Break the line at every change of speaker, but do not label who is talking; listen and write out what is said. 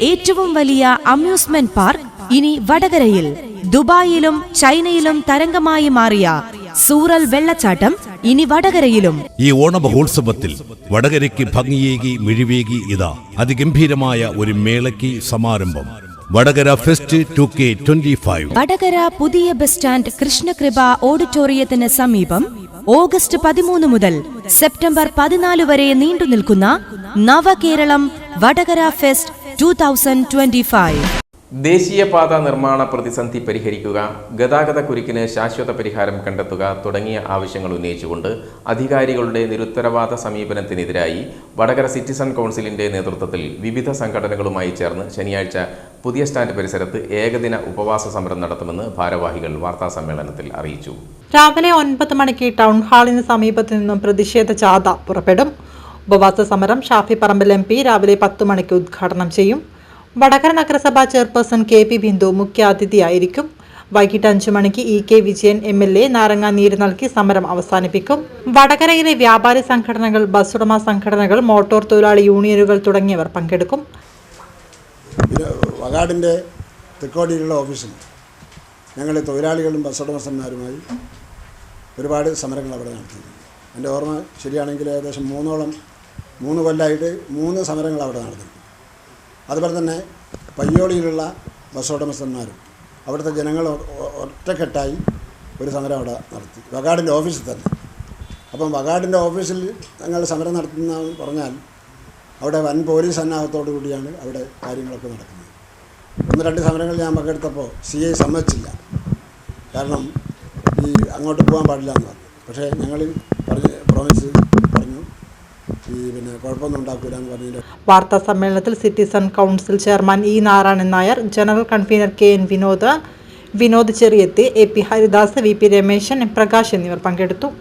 ഏറ്റവും വലിയ amusement park ഇനി വടകരയിൽ. ദുബായിലും ചൈനയിലും തരംഗമായി മാറിയ സൂറൽ വെള്ളച്ചാട്ടം ഇനി വടകരയിലും.
ഈ ഓണമഹോത്സവത്തിൽ വടകരയ്ക്ക് ഭംഗിയേകി മിഴിവേകി ഇതാ അതിഗംഭീരമായ ഒരു മേളയ്ക്ക് സമാരംഭം. Vadakara fest two K twenty five.
Vadakara പുതിയ ബസ് സ്റ്റാൻഡ് കൃഷ്ണകൃപ ഓഡിറ്റോറിയത്തിന് സമീപം ഓഗസ്റ്റ് പതിമൂന്ന് മുതൽ സെപ്റ്റംബർ പതിനാല് വരെ നീണ്ടു നിൽക്കുന്ന Navakeralam Vadakara fest two thousand twenty five
ദേശീയപാത നിർമ്മാണ പ്രതിസന്ധി പരിഹരിക്കുക ഗതാഗത കുരുക്കിന് ശാശ്വത പരിഹാരം കണ്ടെത്തുക തുടങ്ങിയ ആവശ്യങ്ങൾ ഉന്നയിച്ചുകൊണ്ട് അധികാരികളുടെ നിരുത്തരവാദ സമീപനത്തിനെതിരായി വടകര സിറ്റിസൺ കൗൺസിലിന്റെ നേതൃത്വത്തിൽ വിവിധ സംഘടനകളുമായി ചേർന്ന് ശനിയാഴ്ച പുതിയ സ്റ്റാൻഡ് പരിസരത്ത് ഏകദിന ഉപവാസ സമരം നടത്തുമെന്ന് ഭാരവാഹികൾ വാർത്താ സമ്മേളനത്തിൽ അറിയിച്ചു.
രാവിലെ ഒൻപത് മണിക്ക് ടൗൺ ഹാളിന് സമീപത്തു നിന്നും പ്രതിഷേധ ജാഥ പുറപ്പെടും. ഉപവാസ സമരം ഷാഫി പറമ്പിൽ എം പി രാവിലെ പത്ത് മണിക്ക് ഉദ്ഘാടനം ചെയ്യും. വടകര നഗരസഭാ ചെയർപേഴ്സൺ കെ പി ബിന്ദു മുഖ്യാതിഥിയായിരിക്കും. വൈകിട്ട് അഞ്ചു മണിക്ക് E K Vijayan M L A നാരങ്ങ നീര് നൽകി സമരം അവസാനിപ്പിക്കും. വടകരയിലെ വ്യാപാരി സംഘടനകൾ ബസ്സുടമ സംഘടനകൾ മോട്ടോർ തൊഴിലാളി യൂണിയനുകൾ തുടങ്ങിയവർ പങ്കെടുക്കും.
വകാടിന്റെ തെക്കോടിയിലുള്ള ഓഫീസിൽ ഞങ്ങൾ തൊഴിലാളികളും ബസ്സുടമസ്ഥന്മാരുമായി ഒരുപാട് സമരങ്ങൾ അവിടെ നടത്തിയിരുന്നു എന്റെ ഓർമ്മ ശരിയാണെങ്കിൽ ഏകദേശം മൂന്നോളം മൂന്ന് കൊല്ലമായിട്ട് മൂന്ന് സമരങ്ങൾ അവിടെ നടന്നു അതുപോലെ തന്നെ പയ്യോളിയിലുള്ള ബസ് ഉടമസ്ഥന്മാരും അവിടുത്തെ ജനങ്ങൾ ഒറ്റക്കെട്ടായി ഒരു സമരം അവിടെ നടത്തി. വകാടിന്റെ ഓഫീസിൽ തന്നെ. അപ്പം വകാടിന്റെ ഓഫീസിൽ ഞങ്ങൾ സമരം നടത്തുന്ന പറഞ്ഞാൽ അവിടെ വൻ പോലീസ് സന്നാഹത്തോടു കൂടിയാണ് അവിടെ കാര്യങ്ങളൊക്കെ നടക്കുന്നത്. ഒന്ന് രണ്ട് സമരങ്ങൾ ഞാൻ പങ്കെടുത്തപ്പോൾ സി ഐ സമ്മതിച്ചില്ല. കാരണം ഈ അങ്ങോട്ട് പോകാൻ പാടില്ല എന്ന് പറഞ്ഞു. പക്ഷേ ഞങ്ങൾ പറഞ്ഞ് പ്രോമിസ് പറഞ്ഞതിന്റെ
വാർത്താ സമ്മേളനത്തിൽ citizen council chairman E Narayanan Nair general convener K N Vinod Vinod Cheriyath A P Haridas V P Rameshan Prakash എന്നിവർ പങ്കെടുത്തു.